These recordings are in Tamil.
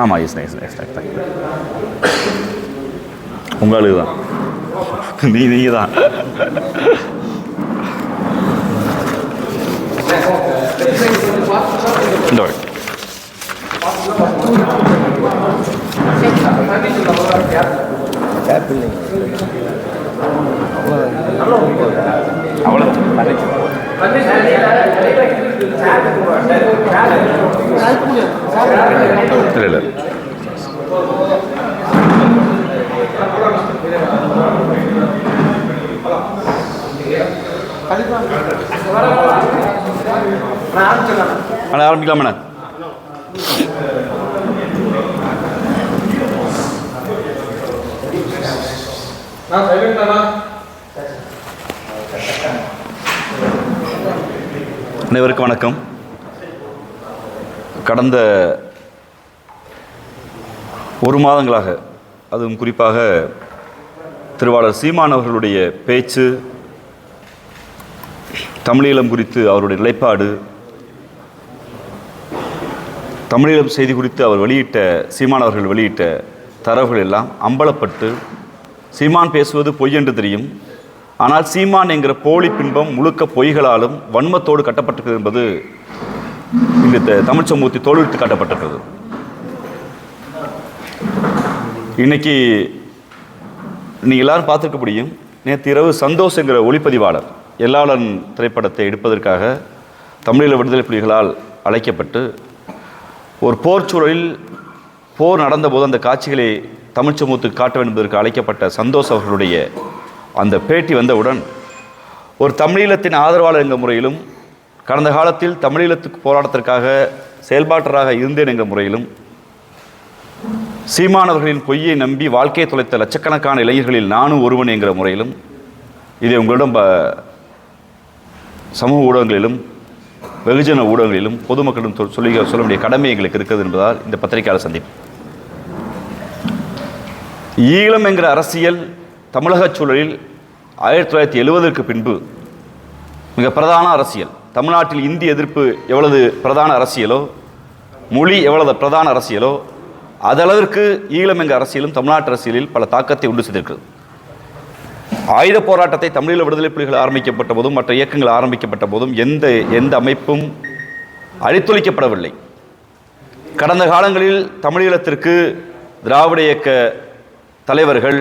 ஆமாம் yes nice nice thank thank உங்களுக்கு தான். நீ நீங்கள் தான் இந்த அவ்வளோ அவ்வளோ இல்லை இல்லை. அண்ணா தானா? அனைவருக்கும் வணக்கம். கடந்த ஒரு மாதங்களாக அதுவும் குறிப்பாக திருவாளர் சீமான் அவர்களுடைய பேச்சு தமிழீழம் குறித்து அவருடைய நிலைப்பாடு தமிழீழம் செய்தி குறித்து அவர் வெளியிட்ட சீமான் அவர்கள் வெளியிட்ட தரவுகள் எல்லாம் அம்பலப்பட்டு சீமான் பேசுவது பொய் என்று தெரியும். ஆனால் சீமான் என்கிற போலி பின்பம் முழுக்க பொய்களாலும் வன்மத்தோடு கட்டப்பட்டிருக்கிறது என்பது இந்த த- தமிழ் சமூகத்தை தோல்வித்து காட்டப்பட்டிருக்கிறது. இன்னைக்கு நீங்கள் எல்லாரும் பார்த்துருக்க முடியும் நேற்று இரவு சந்தோஷ் என்கிற ஒளிப்பதிவாளர் எல்லாளன் திரைப்படத்தை எடுப்பதற்காக தமிழீழ விடுதலை புலிகளால் அழைக்கப்பட்டு ஒரு போர் சூழலில் போர் நடந்தபோது அந்த காட்சிகளை தமிழ் சமூகத்துக்கு காட்ட வேண்டும் என்பதற்கு அழைக்கப்பட்ட சந்தோஷ் அவர்களுடைய அந்த பேட்டி வந்தவுடன் ஒரு தமிழீழத்தின் ஆதரவாளர் என்ற முறையிலும் கடந்த காலத்தில் தமிழீழத்துக்கு போராட்டத்திற்காக செயல்பாட்டராக இருந்தேன் என்ற முறையிலும் சீமானவர்களின் பொய்யை நம்பி வாழ்க்கையை தொலைத்த லட்சக்கணக்கான இளைஞர்களில் நானும் ஒருவன் என்கிற முறையிலும் இதை உங்களிடம் சமூக ஊடகங்களிலும் வெகுஜன ஊடகங்களிலும் பொதுமக்களிடம் சொல்லி சொல்ல வேண்டிய கடமை எங்களுக்கு இருக்கிறது என்பதால் இந்த பத்திரிகையாளர் சந்திப்பு. ஈழம் என்கிற அரசியல் தமிழகச் சூழலில் ஆயிரத்தி தொள்ளாயிரத்தி எழுவதற்கு பின்பு மிக பிரதான அரசியல். தமிழ்நாட்டில் இந்தி எதிர்ப்பு எவ்வளவு பிரதான அரசியலோ மொழி எவ்வளவு பிரதான அரசியலோ அதளவிற்கு ஈழம் அரசியலும் தமிழ்நாட்டு அரசியலில் பல தாக்கத்தை உண்டு செய்திருக்கிறது. ஆயுத போராட்டத்தை தமிழீழ விடுதலை புலிகள் ஆரம்பிக்கப்பட்ட போதும் மற்ற இயக்கங்கள் ஆரம்பிக்கப்பட்ட போதும் எந்த எந்த அமைப்பும் அழித்தொழிக்கப்படவில்லை கடந்த காலங்களில் தமிழீழத்திற்கு திராவிட இயக்க தலைவர்கள்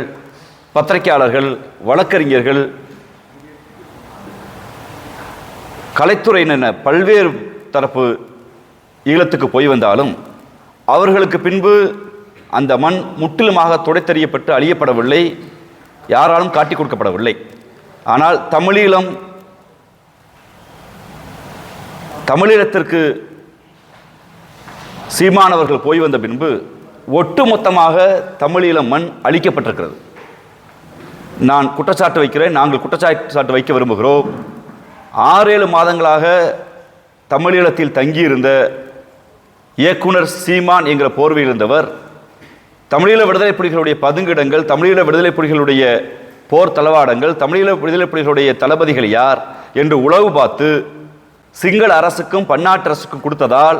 பத்திரிகையாளர்கள் வழக்கறிஞர்கள் கலைத்துறையினர் பல்வேறு தரப்பு ஈழத்துக்கு போய் வந்தாலும் அவர்களுக்கு பின்பு அந்த மண் முற்றிலுமாக துடைத்தறியப்பட்டு அழியப்படவில்லை. யாராலும் காட்டிக் கொடுக்கப்படவில்லை. ஆனால் தமிழீழம் தமிழீழத்திற்கு சீமானவர்கள் போய் வந்த பின்பு ஒட்டுமொத்தமாக தமிழீழம் மண் அழிக்கப்பட்டிருக்கிறது. நான் குற்றச்சாட்டு வைக்கிறேன் நாங்கள் குற்றச்சாட்டு வைக்க விரும்புகிறோம். ஆறேழு மாதங்களாக தமிழீழத்தில் தங்கியிருந்த இயக்குனர் சீமான் என்கிற போர்வையில் இருந்தவர் தமிழீழ விடுதலை புலிகளுடைய பதுங்கிடங்கள் தமிழீழ விடுதலை புலிகளுடைய போர் தளவாடங்கள் தமிழீழ விடுதலை புலிகளுடைய தளபதிகள் யார் என்று உளவு பார்த்து சிங்கள அரசுக்கும் பன்னாட்டு அரசுக்கும் கொடுத்ததால்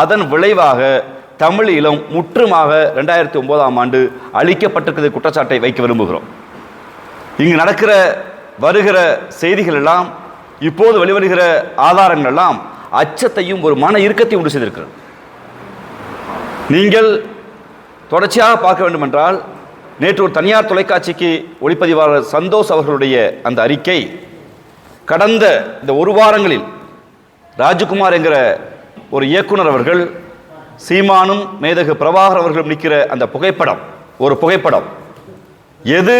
அதன் விளைவாக தமிழீழம் முற்றுமாக ரெண்டாயிரத்தி ஒன்பதாம் ஆண்டு அளிக்கப்பட்டிருக்கிறது குற்றச்சாட்டை வைக்க விரும்புகிறோம். இங்கு நடக்கிற வருகிற செய்திகள் எல்லாம் இப்போது வெளிவருகிற ஆதாரங்கள் எல்லாம் அச்சத்தையும் ஒரு மன இறுக்கத்தையும் உண்டு செய்திருக்கிறது. நீங்கள் தொடர்ச்சியாக பார்க்க வேண்டுமென்றால் நேற்று ஒரு தனியார் தொலைக்காட்சிக்கு ஒளிப்பதிவாளர் சந்தோஷ் அவர்களுடைய அந்த அறிக்கை கடந்த இந்த ஒரு வாரங்களில் ராஜகுமார் என்கிற ஒரு இயக்குனர் அவர்கள் சீமானும் மேதகு பிரபாகர் அவர்களும் நிற்கிற அந்த புகைப்படம் ஒரு புகைப்படம் எது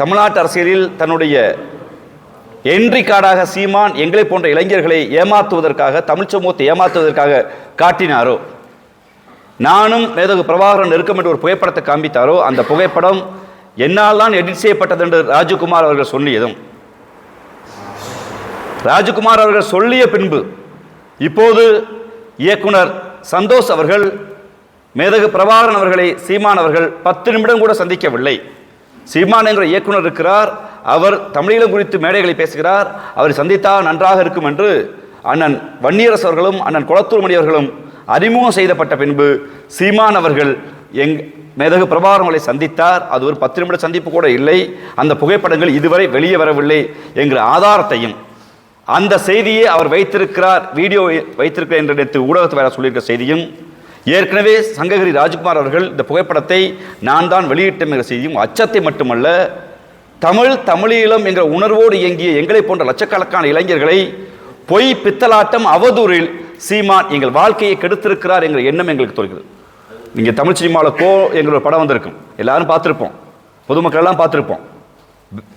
தமிழ்நாட்டு அரசியலில் தன்னுடைய என்ட்ரி கார்டாக சீமான் எங்களை போன்ற இளைஞர்களை ஏமாற்றுவதற்காக தமிழ் சமூகத்தை ஏமாற்றுவதற்காக காட்டினாரோ? நானும் மேதகு பிரபாகரன் இருக்கும் என்று ஒரு புகைப்படத்தை காண்பித்தாரோ? அந்த புகைப்படம் என்னால் தான் எடிட் செய்யப்பட்டது என்று ராஜகுமார் அவர்கள் சொல்லியதும். ராஜகுமார் அவர்கள் சொல்லிய பின்பு இப்போது இயக்குனர் சந்தோஷ் அவர்கள் மேதகு பிரபாகரன் அவர்களை சீமான் அவர்கள் பத்து நிமிடம் கூட சந்திக்கவில்லை. சீமான் என்ற இயக்குனர் இருக்கிறார். அவர் தமிழீழம் குறித்து மேடைகளை பேசுகிறார். அவரை சந்தித்தால் நன்றாக இருக்கும் என்று அண்ணன் வன்னியரசு அவர்களும் அண்ணன் குளத்தூர்மணி அவர்களும் அறிமுகம் செய்தப்பட்ட பின்பு சீமான் அவர்கள் எங் மேதகு பிரபாரங்களை சந்தித்தார். அது ஒரு பத்து நிமிட சந்திப்பு கூட இல்லை. அந்த புகைப்படங்கள் இதுவரை வெளியே வரவில்லை என்கிற ஆதாரத்தையும் அந்த செய்தியை அவர் வைத்திருக்கிறார் வீடியோ வைத்திருக்கிறார் என்று நேற்று ஊடகத்தை வேற சொல்லியிருக்க செய்தியும் ஏற்கனவே சங்ககிரி ராஜ்குமார் அவர்கள் இந்த புகைப்படத்தை நான் தான் வெளியிட்டேன் என்ற செய்தியும் அச்சத்தை மட்டுமல்ல தமிழ் தமிழீழம் என்ற உணர்வோடு இயங்கிய எங்களை போன்ற லட்சக்கணக்கான இளைஞர்களை பொய் பித்தலாட்டம் அவதூறில் சீமான் எங்கள் வாழ்க்கையை கெடுத்திருக்கிறார் என்ற எண்ணம் எங்களுக்கு தோல்கிறது நீங்கள் தமிழ் சினிமாவில் கோ என்கிற ஒரு படம் வந்திருக்கும். எல்லாரும் பார்த்துருப்போம். பொதுமக்கள் எல்லாம் பார்த்துருப்போம்.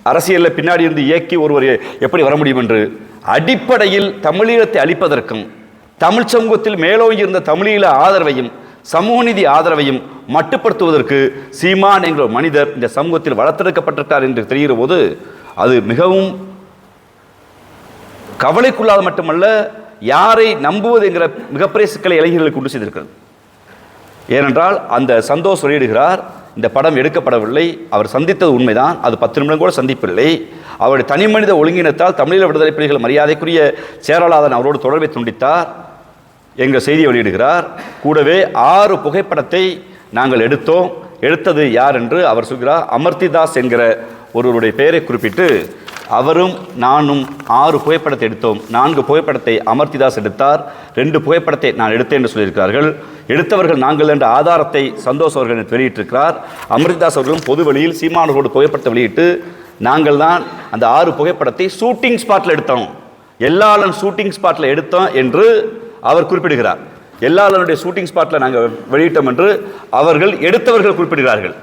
அரசியலில் பின்னாடி இருந்து இயக்கி ஒருவர் எப்படி வர முடியும் என்று அடிப்படையில் தமிழீழத்தை அழிப்பதற்கும் தமிழ் சமூகத்தில் மேலோங்கி இருந்த தமிழீழ ஆதரவையும் சமூக நிதி ஆதரவையும் மட்டுப்படுத்துவதற்கு சீமான் என்கிற மனிதர் இந்த சமூகத்தில் வளர்த்தெடுக்கப்பட்டிருக்கார் என்று தெரிகிற போது அது மிகவும் கவலைக்குள்ளாத மட்டுமல்ல யாரை நம்புவது என்கிற மிகப்பெரிய சிக்கலை இளைஞர்களுக்கு கொண்டு செய்திருக்கிறது. ஏனென்றால் அந்த சந்தோஷ் வெளியிடுகிறார் இந்த படம் எடுக்கப்படவில்லை அவர் சந்தித்தது உண்மைதான் அது பத்து நிமிடம் கூட சந்திப்பில்லை. அவருடைய தனி மனித ஒழுங்கினத்தால் தமிழீழ விடுதலை புலிகள் மரியாதைக்குரிய சேரலாதன் அவரோடு தொடர்பை துண்டித்தார். எங்கள் செய்தியை வெளியிடுகிறார். கூடவே ஆறு புகைப்படத்தை நாங்கள் எடுத்தோம். எடுத்தது யார் என்று அவர் சொல்கிறார். அமர்த்திதாஸ் என்கிற ஒருவருடைய பெயரை குறிப்பிட்டு அவரும் நானும் ஆறு புகைப்படத்தை எடுத்தோம். நான்கு புகைப்படத்தை அமர்த்திதாஸ் எடுத்தார். ரெண்டு புகைப்படத்தை நான் எடுத்தேன் என்று சொல்லியிருக்கிறார்கள். எடுத்தவர்கள் நாங்கள் என்ற ஆதாரத்தை சந்தோஷ் அவர்கள் வெளியிட்டிருக்கிறார். அமர்த்திதாஸ் அவர்களும் பொது வழியில் சீமானோடு புகைப்படத்தை வெளியிட்டு நாங்கள் தான் அந்த ஆறு புகைப்படத்தை ஷூட்டிங் ஸ்பாட்டில் எடுத்தோம். எல்லாரும் ஷூட்டிங் ஸ்பாட்டில் எடுத்தோம் என்று அவர் குறிப்பிடுகிறார். எல்லாருடைய ஷூட்டிங் ஸ்பாட்டில் நாங்கள் வெளியிட்டோம் என்று அவர்கள் எடுத்தவர்கள் குறிப்பிடுகிறார்கள்.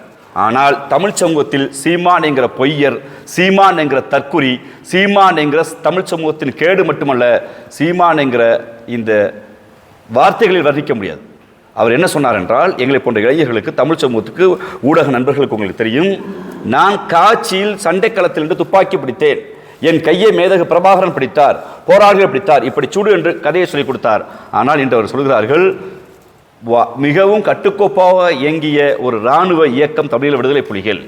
ஆனால் தமிழ் சமூகத்தில் சீமான் என்கிற பொய்யர் சீமான் என்கிற தற்குறி சீமான் என்கிற தமிழ் சமூகத்தின் கேடு மட்டுமல்ல சீமான் என்கிற இந்த வார்த்தைகளில் வர்ணிக்க முடியாது. அவர் என்ன சொன்னார் என்றால் எங்களை போன்ற இளைஞர்களுக்கு தமிழ் சமூகத்துக்கு ஊடக நண்பர்களுக்கு உங்களுக்கு தெரியும் நான் காட்சியில் சண்டைக்களத்தில் இருந்து துப்பாக்கி பிடித்தேன். என் கையை மேதகு பிரபாகரன் பிடித்தார் போராடுகள் பிடித்தார் இப்படி சுடு என்று கதையை சொல்லிக் கொடுத்தார். ஆனால் இன்று அவர் சொல்கிறார்கள் வா- மிகவும் கட்டுக்கோப்பாக இயங்கிய ஒரு இராணுவ இயக்கம் தமிழீழ விடுதலை புலிகள்.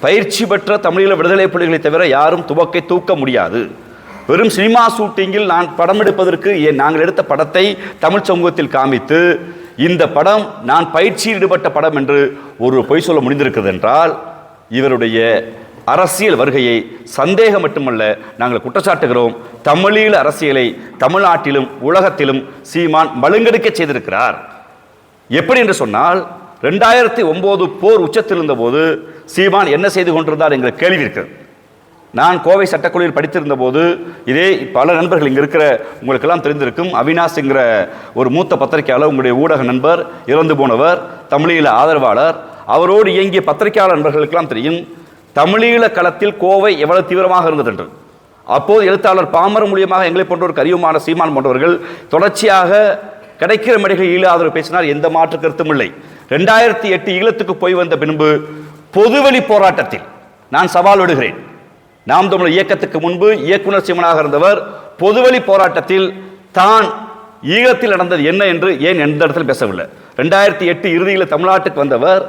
பயிற்சி பெற்ற தமிழீழ விடுதலை புலிகளை தவிர யாரும் துவக்கை தூக்க முடியாது. வெறும் சினிமா ஷூட்டிங்கில் நான் படம் எடுப்பதற்கு நாங்கள் எடுத்த படத்தை தமிழ் சமூகத்தில் காமித்து இந்த படம் நான் பயிற்சியில் ஈடுபட்ட படம் என்று ஒரு பொய் சொல்ல முடிந்திருக்கிறது என்றால் இவருடைய அரசியல் வருகையை சந்தேகம் மட்டுமல்ல நாங்கள் குற்றச்சாட்டுகிறோம். தமிழீழ அரசியலை தமிழ்நாட்டிலும் உலகத்திலும் சீமான் மழுங்கெடுக்க செய்திருக்கிறார். எப்படி என்று சொன்னால் ரெண்டாயிரத்தி ஒன்பது போர் உச்சத்தில் இருந்தபோது சீமான் என்ன செய்து கொண்டிருந்தார் என்கிற கேள்வி இருக்கிறது நான் கோவை சட்டக்குழுவில் படித்திருந்த போது இதே பல நண்பர்கள் இங்கே இருக்கிற உங்களுக்கெல்லாம் தெரிந்திருக்கும் அவினாஷ்ங்கிற ஒரு மூத்த பத்திரிகையாளர் உங்களுடைய ஊடக நண்பர் இறந்து போனவர் தமிழீழ ஆதரவாளர் அவரோடு இயங்கிய பத்திரிகையாளர் நண்பர்களுக்கெல்லாம் தெரியும். தமிழீழ களத்தில் கோவை எவ்வளவு தீவிரமாக இருந்தது என்று. அப்போது எழுத்தாளர் பாமர மூலியமாக எங்களை போன்றோர் கரியுமான சீமான் போன்றவர்கள் தொடர்ச்சியாக கிடைக்கிற மேடைகளில் ஈழ ஆதரவு பேசினார் எந்த மாற்று கருத்தும் இல்லை. ரெண்டாயிரத்தி எட்டு ஈழத்துக்கு போய் வந்த பின்பு பொதுவெளி போராட்டத்தில் நான் சவால் விடுகிறேன். நாம் தமிழர் இயக்கத்துக்கு முன்பு இயக்குனர் சிவனாக இருந்தவர் பொதுவெளி போராட்டத்தில் தான் ஈழத்தில் நடந்தது என்ன என்று ஏன் எந்த இடத்தில் பேசவில்லை. ரெண்டாயிரத்தி எட்டு இறுதியில் தமிழ்நாட்டுக்கு வந்தவர்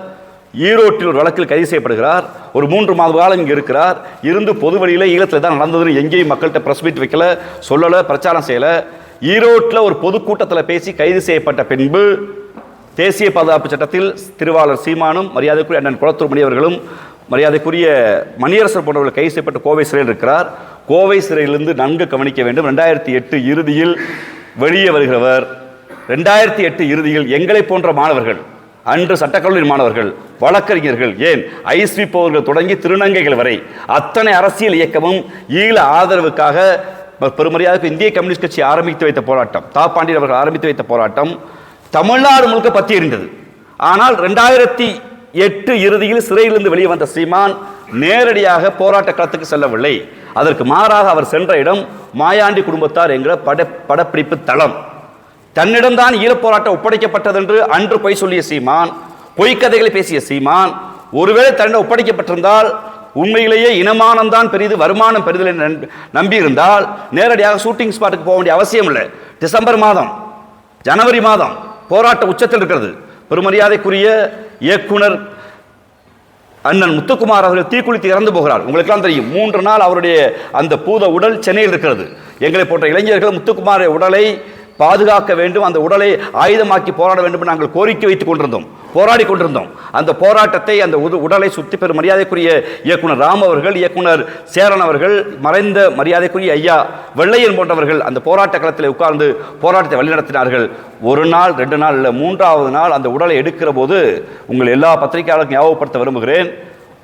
ஈரோட்டில் ஒரு வழக்கில் கைது செய்யப்படுகிறார். ஒரு மூன்று மாத காலம் இங்கே இருக்கிறார். இருந்து பொது வழியில் ஈழத்தில் தான் நடந்ததுன்னு எங்கேயும் மக்கள்கிட்ட ப்ரெஸ் மீட் வைக்கல சொல்லலை பிரச்சாரம் செய்யலை. ஈரோட்டில் ஒரு பொதுக்கூட்டத்தில் பேசி கைது செய்யப்பட்ட பின்பு தேசிய பாதுகாப்பு சட்டத்தில் திருவாளர் சீமானும் மரியாதைக்குரிய அண்ணன் குளத்தூர்மணி அவர்களும் மரியாதைக்குரிய மணியரசர் போன்றவர்கள் கைது செய்யப்பட்டு கோவை சிறையில் இருக்கிறார். கோவை சிறையிலிருந்து நன்கு கவனிக்க வேண்டும். ரெண்டாயிரத்தி எட்டு இறுதியில் வெளியே வருகிறவர். ரெண்டாயிரத்தி எட்டு இறுதியில் எங்களை போன்ற மாணவர்கள் அன்று சட்டக்கல்லூரி மாணவர்கள் வழக்கறிஞர்கள் ஏன்? ஐஸ்வி போவர்கள் தொடங்கி திருநங்கைகள் வரை அத்தனை அரசியல் இயக்கமும் ஈழ ஆதரவுக்காக பெ- இந்திய கம்யூனிஸ்ட் கட்சி ஆரம்பித்து வைத்த போராட்டம் தா. அவர்கள் ஆரம்பித்து வைத்த போராட்டம் தமிழ்நாடு முழுக்க பற்றி இருந்தது ஆனால் ரெண்டாயிரத்தி எட்டு இறுதியில் சிறையிலிருந்து வெளியே வந்த சீமான் நேரடியாக போராட்ட களத்துக்கு செல்லவில்லை. அதற்கு மாறாக அவர் சென்ற இடம் மாயாண்டி குடும்பத்தார் என்கிற பட படப்பிடிப்பு தளம். தன்னிடம்தான் ஈழப்போராட்டம் ஒப்படைக்கப்பட்டது என்று அன்று பொய் சொல்லிய சீமான் பொய்க்கதைகளை பேசிய சீமான் ஒருவேளை தன்னிடம் ஒப்படைக்கப்பட்டிருந்தால் உண்மையிலேயே இனமானம்தான் பெரிது வருமானம் பெரிதல் என்று நம்பி- நம்பியிருந்தால் நேரடியாக ஷூட்டிங் ஸ்பாட்டுக்கு போக வேண்டிய அவசியம் இல்லை. டிசம்பர் மாதம் ஜனவரி மாதம் போராட்ட உச்சத்தில் இருக்கிறது. பெருமரியாதைக்குரிய இயக்குனர் அண்ணன் முத்துக்குமார் அவர்கள் தீக்குளித்து இறந்து போகிறார். உங்களுக்கெல்லாம் தெரியும் மூன்று நாள் அவருடைய அந்த பூத உடல் சென்னையில் இருக்கிறது. எங்களை போன்ற இளைஞர்கள் முத்துக்குமார் உடலை பாதுகாக்க வேண்டும் அந்த உடலை ஆயுதமாக்கி போராட வேண்டும் என்று நாங்கள் கோரிக்கை வைத்துக் கொண்டிருந்தோம் போராடி கொண்டிருந்தோம். அந்த போராட்டத்தை அந்த உடலை சுத்தி பெறும் மரியாதைக்குரிய இயக்குனர் ராம் அவர்கள் இயக்குனர் சேரன் அவர்கள் மறைந்த மரியாதைக்குரிய ஐயா வெள்ளையன் போன்றவர்கள் அந்த போராட்ட களத்தில் உட்கார்ந்து போராட்டத்தை வழிநடத்தினார்கள். ஒரு நாள் ரெண்டு நாள் இல்லை மூன்றாவது நாள் அந்த உடலை எடுக்கிற போது உங்கள் எல்லா பத்திரிகையாளருக்கும் ஞாபகப்படுத்த விரும்புகிறேன்.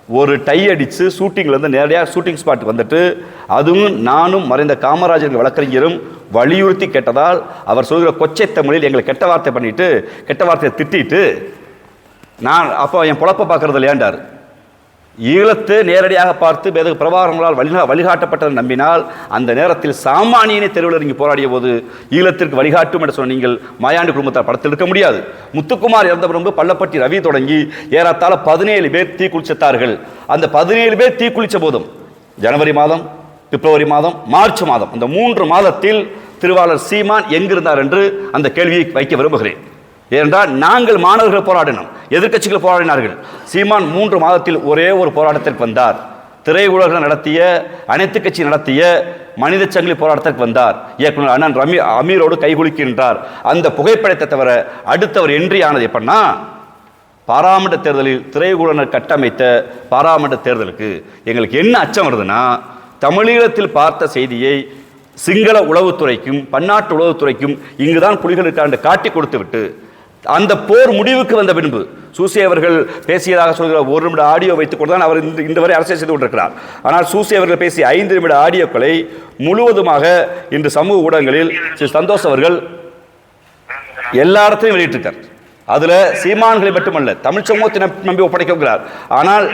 ஒரு டை அடித்து ஷூட்டிங்லேருந்து நேரடியாக ஷூட்டிங் ஸ்பாட் வந்துட்டு அதுவும் நானும் மறைந்த காமராஜர் வழக்கறிஞரும் வலியுறுத்தி கேட்டதால் அவர் சொல்கிற கொச்சை தமிழில் எங்களை கெட்ட வார்த்தை பண்ணிட்டு கெட்ட வார்த்தையை திட்டிட்டு நான் அப்போ என் பொழப்ப பார்க்கறது இல்லையாண்டார் ஈழத்தை நேரடியாக பார்த்து வேத பிரபாகரங்களால் வழிகா வழிகாட்டப்பட்டதை நம்பினால் அந்த நேரத்தில் சாமானியனை தெருவில் இறங்கி போராடிய போது ஈழத்திற்கு வழிகாட்டும் என்று சொன்ன நீங்கள் மாயாண்டி குடும்பத்தால் படத்தில் இருக்க முடியாது. முத்துக்குமார் இறந்த பிறகு பள்ளப்பட்டி ரவி தொடங்கி ஏறத்தாழ பதினேழு பேர் தீக்குளிச்சத்தார்கள். அந்த பதினேழு பேர் தீக்குளித்த போதும் ஜனவரி மாதம் பிப்ரவரி மாதம் மார்ச் மாதம் அந்த மூன்று மாதத்தில் திருவாளர் சீமான் எங்கிருந்தார் என்று அந்த கேள்வியை வைக்க விரும்புகிறேன். ஏனென்றால் நாங்கள் மாணவர்கள் போராடினோம். எதிர்கட்சிகள் போராடினார்கள். சீமான் மூன்று மாதத்தில் ஒரே ஒரு போராட்டத்திற்கு வந்தார். திரையுலகம் நடத்திய அனைத்து கட்சி நடத்திய மனித சங்கிலி போராட்டத்திற்கு வந்தார். இயக்குனர் அண்ணன் ரமி அமீரோடு கைகுலுக்கின்றார் அந்த புகைப்படத்தை தவிர அடுத்தவர் என்றி ஆனது எப்படின்னா பாராமன்ற தேர்தலில் திரையுலகர் கட்டமைத்த பாராமன்ற தேர்தலுக்கு எங்களுக்கு என்ன அச்சம் வருதுன்னா தமிழீழத்தில் பார்த்த செய்தியை சிங்கள உளவுத்துறைக்கும் பன்னாட்டு உளவுத்துறைக்கும் இங்குதான் புலிகளுக்காண்டு காட்டி கொடுத்து விட்டு அந்த போர் முடிவுக்கு வந்த பின்பு சூசி அவர்கள் பேசியதாக சொல்கிற ஒரு நிமிட ஆடியோ வைத்துக் கொண்டு தான் அவர் இந்த இந்த வரை அரசியல் செய்து கொண்டிருக்கிறார். ஆனால் சூசி அவர்கள் பேசிய ஐந்து நிமிட ஆடியோக்களை முழுவதுமாக இன்று சமூக ஊடகங்களில் ஸ்ரீ சந்தோஷ் அவர்கள் எல்லா இடத்தையும் வெளியிட்டிருக்கார். அதில் சீமான்களை மட்டுமல்ல தமிழ் சமூகத்தை நம்பி- ஒப்படைக்கிறார் ஆனால்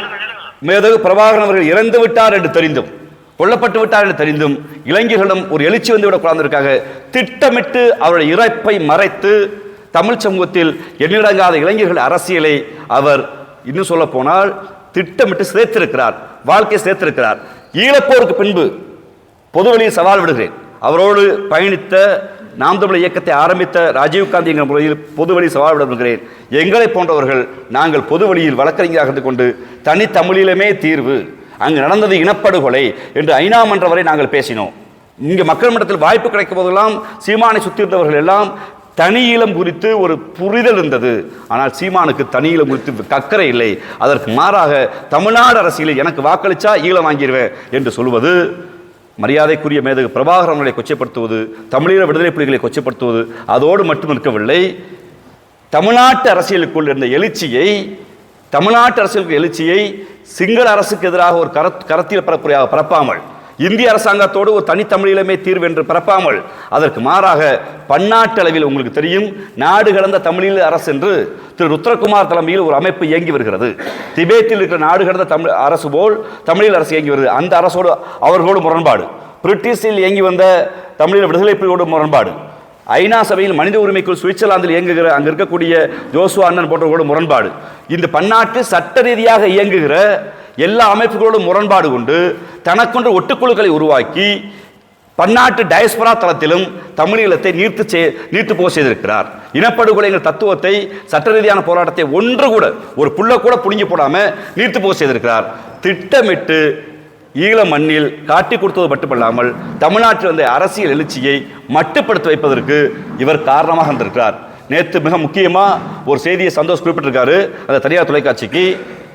மேதகு பிரபாகரன் அவர்கள் இறந்து விட்டார் என்று தெரிந்தும் கொல்லப்பட்டு விட்டார் என்று தெரிந்தும் இளைஞர்களும் ஒரு எழுச்சி வந்து குழந்திருக்காக திட்டமிட்டு அவருடைய இறப்பை மறைத்து தமிழ் சமூகத்தில் எண்ணிடங்காத இளைஞர்கள் அரசியலை அவர் இன்னும் சொல்ல போனால் திட்டமிட்டு சேர்த்திருக்கிறார் வாழ்க்கையை சேர்த்திருக்கிறார் ஈழப்போருக்கு பின்பு பொதுவெளியில் சவால் விடுகிறேன். அவரோடு பயணித்த நாம் தமிழ் இயக்கத்தை ஆரம்பித்த ராஜீவ்காந்தி என்ற முறையில் பொதுவெளி சவால் விடுகிறேன் எங்களை போன்றவர்கள் நாங்கள் பொதுவெளியில் வழக்கறிஞராக இருந்து கொண்டு தனித்தமிழிலுமே தீர்வு அங்கு நடந்தது இனப்படுகொலை என்று ஐநா மன்ற வரை நாங்கள் பேசினோம். இங்கே மக்கள் மன்றத்தில் வாய்ப்பு கிடைக்கும் போதெல்லாம் சீமானை சுற்றி இருந்தவர்கள் எல்லாம் தனி குறித்து ஒரு புரிதல் இருந்தது. ஆனால் சீமானுக்கு தனி ஈழம் குறித்து கக்கறை இல்லை. அதற்கு மாறாக தமிழ்நாடு அரசியலில் எனக்கு வாக்களிச்சா ஈழம் வாங்கிடுவேன் என்று சொல்வது மரியாதைக்குரிய மேதகு பிரபாகரனுடைய கொச்சைப்படுத்துவது தமிழீழ விடுதலை புலிகளை கொச்சைப்படுத்துவது அதோடு மட்டும் இருக்கவில்லை. தமிழ்நாட்டு அரசியலுக்குள் இருந்த எழுச்சியை தமிழ்நாட்டு அரசியலுக்கு எழுச்சியை சிங்கள அரசுக்கு எதிராக ஒரு கர கரத்தியல் பரப்புரையாக பரப்பாமல் இந்திய அரசாங்கத்தோடு ஒரு தனித்தமிழிலுமே தீர்வு என்று பிறப்பாமல் அதற்கு மாறாக பன்னாட்டளவில் உங்களுக்கு தெரியும் நாடு கடந்த தமிழீழ அரசு என்று திரு ருத்ரகுமார் தலைமையில் ஒரு அமைப்பு இயங்கி வருகிறது. திபேத்தில் இருக்கிற நாடு கடந்த தமிழ் அரசு போல் தமிழீழ அரசு இயங்கி வருகிறது. அந்த அரசோடு அவர்களோடு முரண்பாடு. பிரிட்டிஷில் இயங்கி வந்த தமிழீழ விடுதலை புலிகளோடு முரண்பாடு. ஐநா சபையில் மனித உரிமைக்குள் சுவிட்சர்லாந்தில் இயங்குகிற அங்கே இருக்கக்கூடிய ஜோசுவா அண்ணன் போன்றவர்களோடு முரண்பாடு. இந்த பன்னாட்டு சட்ட ரீதியாக இயங்குகிற எல்லா அமைப்புகளோடும் முரண்பாடு கொண்டு தனக்கொன்று ஒட்டுக்குழுக்களை உருவாக்கி பன்னாட்டு டயஸ்பரா தளத்திலும் தமிழீழத்தை நீர்த்து செய் நீர்த்து போக செய்திருக்கிறார். இனப்படுகொலைங்கிற தத்துவத்தை சட்ட ரீதியான போராட்டத்தை ஒன்று கூட ஒரு புள்ள கூட புடுங்கி போடாமல் நீர்த்து போக செய்திருக்கிறார். திட்டமிட்டு ஈழ மண்ணில் காட்டி கொடுத்தது மட்டுமல்லாமல் தமிழ்நாட்டில் வந்த அரசியல் எழுச்சியை மட்டுப்படுத்தி வைப்பதற்கு இவர் காரணமாக இருந்திருக்கிறார். நேற்று மிக முக்கியமாக ஒரு செய்தியை சந்தோஷ் குறிப்பிட்டிருக்காரு அந்த தனியார் தொலைக்காட்சிக்கு.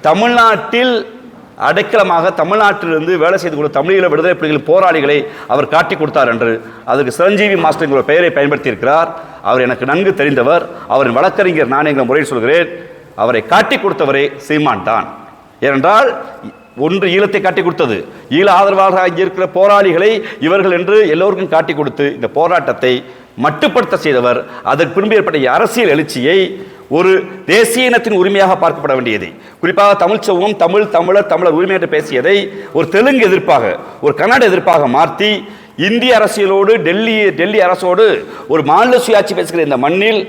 தமிழ்நாட்டில் அடைக்கலமாக தமிழ்நாட்டிலிருந்து வேலை செய்து கொண்ட தமிழீழ விடுதலை புலிகள் போராளிகளை அவர் காட்டி கொடுத்தார் என்று அதற்கு சிரஞ்சீவி மாஸ்டர் என்கிற பெயரை பயன்படுத்தியிருக்கிறார். அவர் எனக்கு நன்கு தெரிந்தவர். அவரின் வழக்கறிஞர் நான் என்கிற முறையில் சொல்கிறேன். அவரை காட்டி கொடுத்தவரே சீமான் தான். ஏனென்றால் ஒன்று ஈழத்தை காட்டி கொடுத்தது. ஈழ ஆதரவாளராக இருக்கிற போராளிகளை இவர்கள் என்று எல்லோருக்கும் காட்டி கொடுத்து இந்த போராட்டத்தை மட்டுப்படுத்த செய்தவர். அதற்கு பின்பு ஏற்பட்ட அரசியல் எழுச்சியை ஒரு தேசிய இனத்தின் உரிமையாக பார்க்கப்பட வேண்டியது. குறிப்பாக தமிழ் சமூகம் தமிழ் தமிழர் தமிழர் உரிமை என்று பேசியதை ஒரு தெலுங்கு எதிர்ப்பாக ஒரு கன்னட எதிர்ப்பாக மாற்றி இந்திய அரசியலோடு டெல்லி டெல்லி அரசோடு ஒரு மாநில சுயாட்சி பேசுகிற இந்த மண்ணில்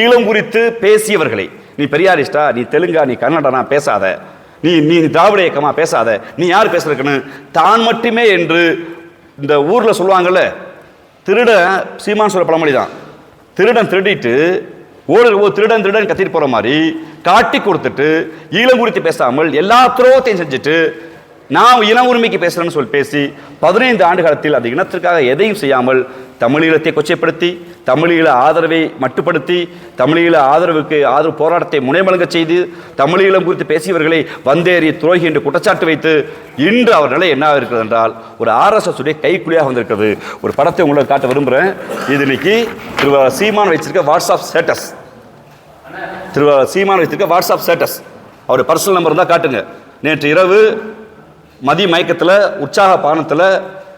ஈழம் குறித்து பேசியவர்களை நீ பெரியாரிஸ்டா நீ தெலுங்கா நீ கன்னடனா பேசாத. நீ நீ திராவிட இயக்கமா பேசாத. நீ யார் பேசுறதுக்குன்னு தான் மட்டுமே என்று இந்த ஊரில் சொல்லுவாங்கல்ல திருடன் சீமான் சொல்ல பழமொழி தான் திருடன் திருடிட்டு ஒரு ஓ திருடன் திருடன் கத்திட்டு போற மாதிரி காட்டி கொடுத்துட்டு ஈழம் குறித்து பேசாமல் எல்லா துரோகத்தையும் செஞ்சுட்டு நான் இன உரிமைக்கு பேசுகிறேன்னு சொல்லி பேசி பதினைந்து ஆண்டு காலத்தில் அந்த இனத்திற்காக எதையும் செய்யாமல் தமிழீழத்தை கொச்சைப்படுத்தி தமிழீழ ஆதரவை மட்டுப்படுத்தி தமிழீழ ஆதரவுக்கு ஆதரவு போராட்டத்தை முனைமலங்க செய்து தமிழீழம் குறித்து பேசியவர்களை வந்தேறி துரோகி என்று குற்றச்சாட்டு வைத்து இன்று அவர் நிலை என்ன இருக்கிறது என்றால் ஒரு ஆர்எஸ்எஸ் உடைய வந்திருக்கிறது. ஒரு படத்தை உங்களுக்கு காட்ட விரும்புகிறேன் இது இன்னைக்கு திரு சீமான் வச்சிருக்க வாட்ஸ்அப் ஸ்டேட்டஸ். திரு சீமான் வச்சிருக்க வாட்ஸ்அப் ஸ்டேட்டஸ். அவருடைய பர்சனல் நம்பர் தான் காட்டுங்க. நேற்று இரவு மதிய மயக்கத்தில் உற்சாக பானத்தில்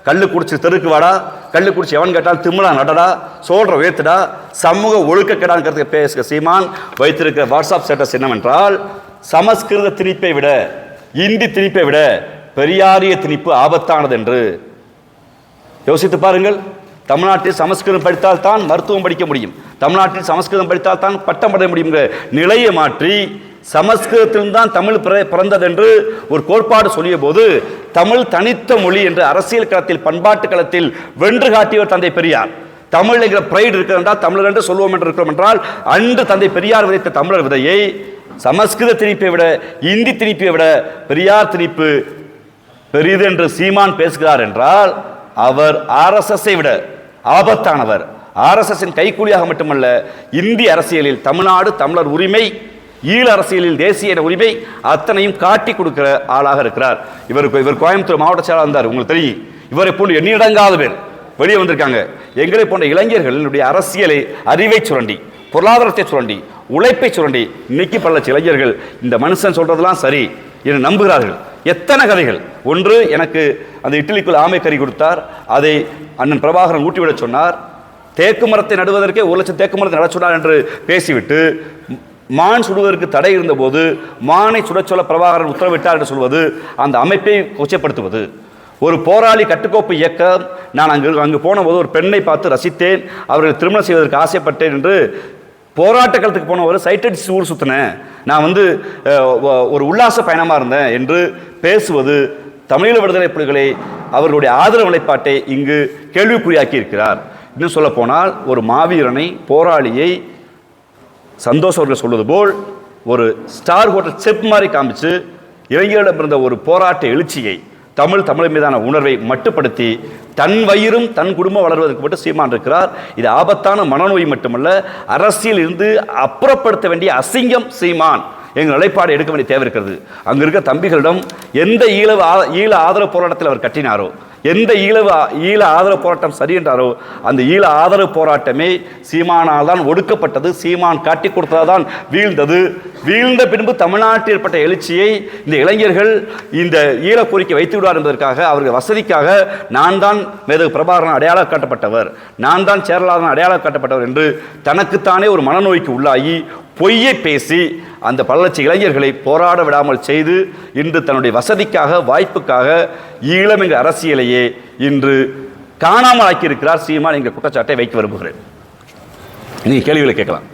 கல் குடிச்சு தெருக்கு வாடா கல் குடிச்சு எவன் கேட்டால் திமுடா நடடா சோழரை உயர்த்துடா சமூக ஒழுக்கக்கேடான்னு பேசுகிற சீமான் வைத்திருக்கிற வாட்ஸ்அப் ஸ்டேட்டஸ் என்னவென்றால் சமஸ்கிருத திணிப்பை விட இந்தி திணிப்பை விட பெரியாரிய திணிப்பு ஆபத்தானது என்று. யோசித்து பாருங்கள் தமிழ்நாட்டில் சமஸ்கிருதம் படித்தால் தான் மருத்துவம் படிக்க முடியும். தமிழ்நாட்டில் சமஸ்கிருதம் படித்தால் தான் பட்டம் பட முடியுங்கிற நிலையை மாற்றி சமஸ்கிருதத்தில்தான் தமிழ் பிற- பிறந்தது என்று ஒரு கோட்பாடு சொல்லிய போது தமிழ் தனித்த மொழி என்று அரசியல் களத்தில் பண்பாட்டு களத்தில் வென்று காட்டியவர் தந்தை பெரியார். தமிழ் என்கிற பிரைடு இருக்கிறது என்றால் தமிழர் என்று சொல்வோம் என்று இருக்கிறோம் என்றால் அன்று தந்தை பெரியார் விதைத்த தமிழர் விதையை சமஸ்கிருத திணிப்பை விட இந்தி திணிப்பை விட பெரியார் திணிப்பு பெரிது என்று சீமான் பேசுகிறார் என்றால் அவர் ஆர்எஸ்எஸ்ஸை விட ஆபத்தானவர். ஆர்எஸ்எஸ்ஸின் கைக்கூலியாக மட்டுமல்ல இந்திய அரசியலில் தமிழ்நாடு தமிழர் உரிமை ஈழ அரசியலில் தேசிய உரிமை அத்தனையும் காட்டி கொடுக்கிற ஆளாக இருக்கிறார். இவருக்கு இவர் கோயம்புத்தூர் மாவட்ட செயலாளர் இருந்தார். உங்களுக்கு தெரியும். இவரை போன்று எண்ணிடங்காத பேர் வெளியே வந்திருக்காங்க. எங்களை போன்ற இளைஞர்களுடைய அரசியலை அறிவை சுரண்டி பொருளாதாரத்தை சுரண்டி உழைப்பை சுரண்டி இன்னைக்கு பல இளைஞர்கள் இந்த மனுஷன் சொல்றதெல்லாம் சரி என்று நம்புகிறார்கள். எத்தனை கதைகள்? ஒன்று எனக்கு அந்த இட்லிக்குள் ஆமை கறி கொடுத்தார். அதை அண்ணன் பிரபாகரன் ஊட்டிவிடச் சொன்னார். தேக்கு மரத்தை நடுவதற்கே ஒரு லட்சம் தேக்கு மரத்தை நட சொன்னார் என்று பேசிவிட்டு மான் சுடுவதற்கு தடை இருந்தபோது மானை சுடச் சொல்ல பிரபாகரன் உத்தரவிட்டார் என்று சொல்வது அந்த அமைப்பை கொச்சப்படுத்துவது. ஒரு போராளி கட்டுக்கோப்பு இயக்கம் நான் அங்கு அங்கு போனபோது ஒரு பெண்ணை பார்த்து ரசித்தேன். அவர்கள் திருமணம் செய்வதற்கு ஆசைப்பட்டேன் என்று போராட்ட களத்துக்கு போன ஒரு சைட்டட் ஊர் சுற்றினேன் நான் வந்து ஒரு உல்லாச பயணமாக இருந்தேன் என்று பேசுவது தமிழீழ விடுதலை புலிகளை அவர்களுடைய ஆதரவு நிலைப்பாட்டை இங்கு கேள்விக்குறியாக்கி இருக்கிறார் இன்னும் சொல்ல போனால் ஒரு மாவீரனை போராளியை சந்தோஷ் அவர்கள் சொல்வது போல் ஒரு ஸ்டார் ஹோட்டல் செப் மாதிரி காமிச்சு இளைஞர்களிடம் இருந்த ஒரு போராட்ட எழுச்சியை தமிழ் தமிழ் மீதான உணர்வை மட்டுப்படுத்தி தன் வயிறும் தன் குடும்பம் வளர்வதற்கு மட்டும் சீமான் இருக்கிறார். இது ஆபத்தான மனநோய் மட்டுமல்ல அரசியல் இருந்து அப்புறப்படுத்த வேண்டிய அசிங்கம் சீமான். எங்கள் நிலைப்பாடு எடுக்க வேண்டிய தேவை இருக்கிறது. அங்கிருக்க தம்பிகளிடம் எந்த ஈழ ஈழ ஆதரவு போராட்டத்தில் அவர் கட்டினாரோ எந்த ஈழவு ஈழ ஆதரவு போராட்டம் சரி என்றாரோ அந்த ஈழ ஆதரவு போராட்டமே சீமானால் தான் ஒடுக்கப்பட்டது. சீமான் காட்டி தான் வீழ்ந்தது. வீழ்ந்த பின்பு தமிழ்நாட்டில் ஏற்பட்ட எழுச்சியை இந்த இளைஞர்கள் இந்த ஈழ கோரிக்கை வைத்து விடுவார் என்பதற்காக அவர்கள் வசதிக்காக நான் தான் மேதகு பிரபாகரன் அடையாளம் காட்டப்பட்டவர். நான் தான் சேரலாதன் அடையாளம் காட்டப்பட்டவர் என்று தனக்குத்தானே ஒரு மனநோய்க்கு உள்ளாகி பொய்யை பேசி அந்த பல லட்ச இளைஞர்களை போராட விடாமல் செய்து இன்று தன்னுடைய வசதிக்காக வாய்ப்புக்காக ஈழம் அரசியலையே இன்று காணாமல் ஆக்கியிருக்கிறார் சீமான் என்ற குற்றச்சாட்டை வைக்க விரும்புகிறேன். நீங்க கேள்விகளை கேட்கலாம்.